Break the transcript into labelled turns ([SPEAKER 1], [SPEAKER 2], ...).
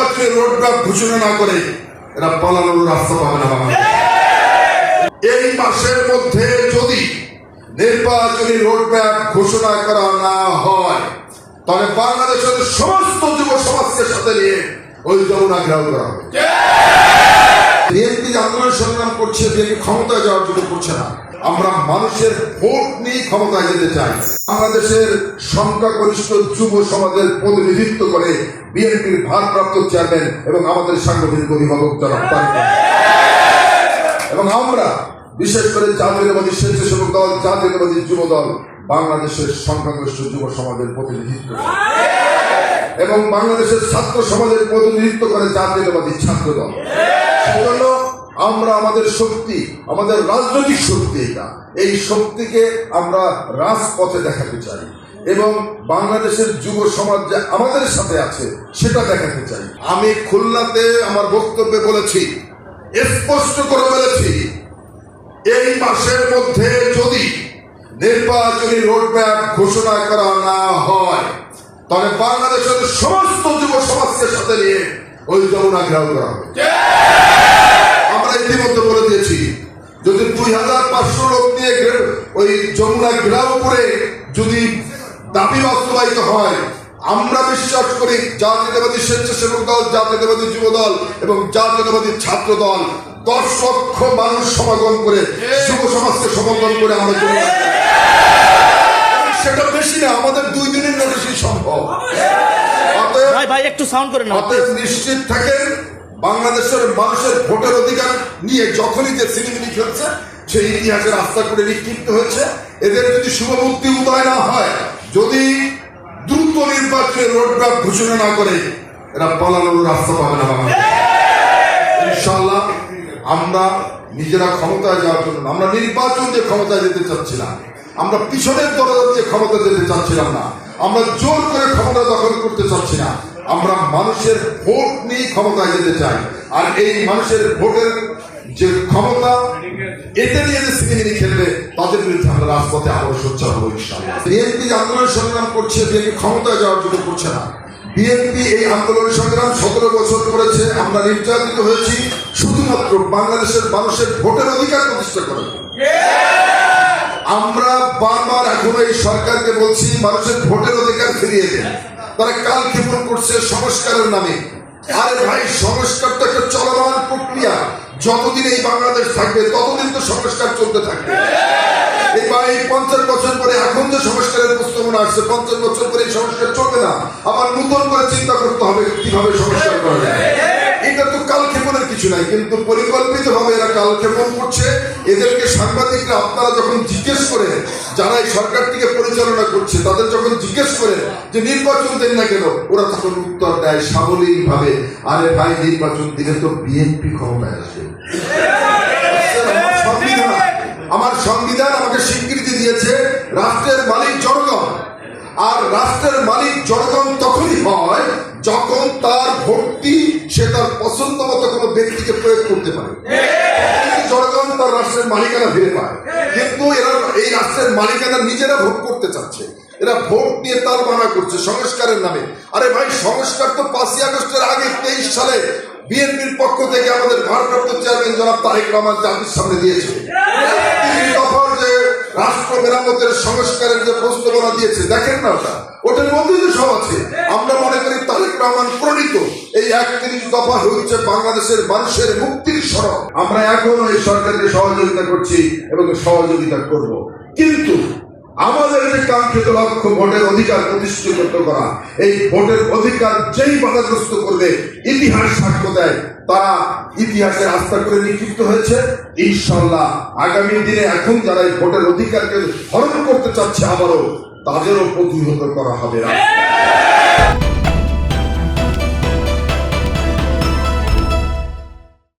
[SPEAKER 1] নির্বাচনী রোডম্যাপ ঘোষণা না করে এরা পালানোর রাস্তা পাবে না এই মাসের মধ্যে যদি নির্বাচনী রোডম্যাপ ঘোষণা করা না হয় তাহলে বাংলাদেশের সমস্ত যুব সমাজকে সাথে নিয়ে ওই যমুনা ঘেরাও করা হবে। বিএনপি আন্দোলন সংগ্রাম করছে বিএনপি ক্ষমতায় যাওয়ার জন্য করছে না। আমরা মানুষের ভোট নিয়ে ক্ষমতায় যেতে চাই। বাংলাদেশের সংখ্যাগরিষ্ঠ যুব সমাজের প্রতিনিধিত্ব করে বিএনপির ভারপ্রাপ্ত চেয়ারম্যান এবং আমাদের সাংগঠনিক অভিভাবক জনাব এবং আমরা, বিশেষ করে জাতীয়তাবাদী স্বেচ্ছাসেবক দল, জাতীয়তাবাদী যুব দল, বাংলাদেশের সংখ্যাগরিষ্ঠ যুব সমাজের প্রতিনিধিত্ব। এবং বাংলাদেশের ছাত্র সমাজের প্রতিনিধিত্ব করে জাতীয়তাবাদী ছাত্র দল। সেজন্য আমরা আমাদের শক্তি, আমাদের রাজনৈতিক শক্তি এটা। এই শক্তিকে আমরা রাজপথে দেখাতে চাই এবং বাংলাদেশের যুব সমাজ যে আমাদের সাথে আছে, সেটা দেখাতে চাই। আমি খুলনাতে আমার বক্তব্যে বলেছি, স্পষ্ট করে বলেছি, এই মাসের মধ্যে যদি নির্বাচনী রোডম্যাপ ঘোষণা করা না হয়, তাহলে বাংলাদেশের সমস্ত যুব সমাজকে সাথে নিয়ে ওই যমুনা ঘেরাও করা হবে। ইতিমধ্যে বলে দিয়েছি যদি দুই হাজার পাঁচশো লোক নিয়ে ওই যমুনা ঘেরাও করে যদি দাবি বাস্তবায়িত হয় আমরা বিশ্বাস করি জাতীয়তাবাদী স্বেচ্ছাসেবক দল জাতীয়তাবাদী যুব দল এবং জাতীয়তাবাদী ছাত্র দল দশ লক্ষ মানুষ সমাগম করে যুব সমাজকে সমর্থন করে আমরা সেটা বেশি না আমাদের দুই দিনের নোটিশই সম্ভব। অতএব
[SPEAKER 2] ভাই ভাই একটু সাউন্ড করে না
[SPEAKER 1] অতএব নিশ্চিত থাকেন বাংলাদেশের মানুষের ভোটের অধিকার নিয়ে যখনই যে সিনেমিনি খেলছে, সেই ইতিহাসের আস্থা করে নিক্ষিপ্ত হয়েছে। এদের যদি শুভ মুক্তি উদয় না হয়, যদি দ্রুত নির্বাচনের রোডম্যাপ ঘোষণা না করে, এরা পালানোর রাস্তা পাবে না ইনশাল্লাহ আমরা নিজেরা ক্ষমতায় যাওয়ার জন্য, আমরা নির্বাচন যে ক্ষমতায় যেতে চাচ্ছিলাম। আমরা পিছনের দরজা দিয়ে ক্ষমতা যেতে চাচ্ছিলাম না। আমরা জোর করে ক্ষমতা দখল করতে চাচ্ছি না। আমরা মানুষের ভোট নিয়ে ক্ষমতায় যেতে চাই। আর এই মানুষের ভোটের যে ক্ষমতা এটা নিয়ে যে সিনেমিনি খেলবে, তাদের বিরুদ্ধে আমরা রাজপথে আরও সোচ্চার হব বিএনপি আন্দোলন সংগ্রাম করছে, বিএনপি ক্ষমতায় যাওয়ার জন্য করছে না। বিএনপি এই আন্দোলন সংগ্রাম সতেরো বছর করেছে, আমরা নির্যাতিত হয়েছি, শুধুমাত্র বাংলাদেশের মানুষের ভোটের অধিকার প্রতিষ্ঠা করে আমরা বারবার এখন এই সরকারকে বলছি, মানুষের ভোটের অধিকার ফিরিয়ে দেন। তারা কাল ক্ষেপণ করছে সংস্কারের নামে। আরে ভাই, সংস্কার একটা চলমান প্রক্রিয়া। যতদিন এই বাংলাদেশ থাকবে, ততদিন তো সংস্কার চলতে থাকবে। করে চিন্তা করতে হবে কীভাবে সংস্কার করা এটা তো কিছু নাই, কিন্তু পরিকল্পিত ভাবে এরা করছে। এদেরকে সাংবাদিকরা আপনারা যখন জিজ্ঞেস করেন, যারা এই সরকারটিকে পরিচালনা করছে, তাদের যখন জিজ্ঞেস করেন যে নির্বাচন দেন না কেন, ওরা তখন উত্তর দেয় সাবলীল ভাবে আরে ভাই, নির্বাচন দিলে তো বিএনপি ক্ষমতায় আসবে। আমার সংবিধান আমাকে স্বীকৃতি দিয়েছে, রাষ্ট্রের মালিক জনগণ। আর রাষ্ট্রের মালিক জনগণ তখনই হয় যখন তার ভোটটি সে তার পছন্দ মতো কোনো ব্যক্তিকে প্রয়োগ করতে পারে। জনগণ তার রাষ্ট্রের মালিকানা ফিরে পায়। কিন্তু এরা এই রাষ্ট্রের মালিকানা নিজেরা ভোট করতে চাচ্ছে। এরা ভোট নিয়ে তার বানা করছে সংস্কারের নামে। আরে ভাই, সংস্কার তো পাঁচই আগস্টের আগে, তেইশ সালে বিএনপির পক্ষ থেকে আমাদের ভারপ্রাপ্ত চেয়ারম্যান জনাব তারেক রহমান জাতির সামনে দিয়েছে। রাষ্ট্র মেরামতের সংস্কারের যে প্রস্তাবনা দিয়েছে, দেখেন না ওটা? ওটার মধ্যেই তো সব আছে। আমরা মনে রহমান প্রণীত। এই একত্রিশ দফা হচ্ছে বাংলাদেশের মানুষের মুক্তির সড়ক আমরা এখনও এই সরকারকে সহযোগিতা করছি এবং সহযোগিতা করব। কিন্তু আমাদের যে কাঙ্ক্ষিত লক্ষ্য, ভোটের অধিকার প্রতিষ্ঠিত করা, এই ভোটের অধিকার যেই বাধাগ্রস্ত করবে, ইতিহাস সাক্ষ্য দেয়। তারা ইতিহাসে আস্থা করে নিক্ষিপ্ত হয়েছে। ইনশাল্লাহ আগামী দিনে এখন যারা এই ভোটের অধিকারকে হরণ করতে চাচ্ছে, আবারও তাদেরও প্রতিহত করা হবে। না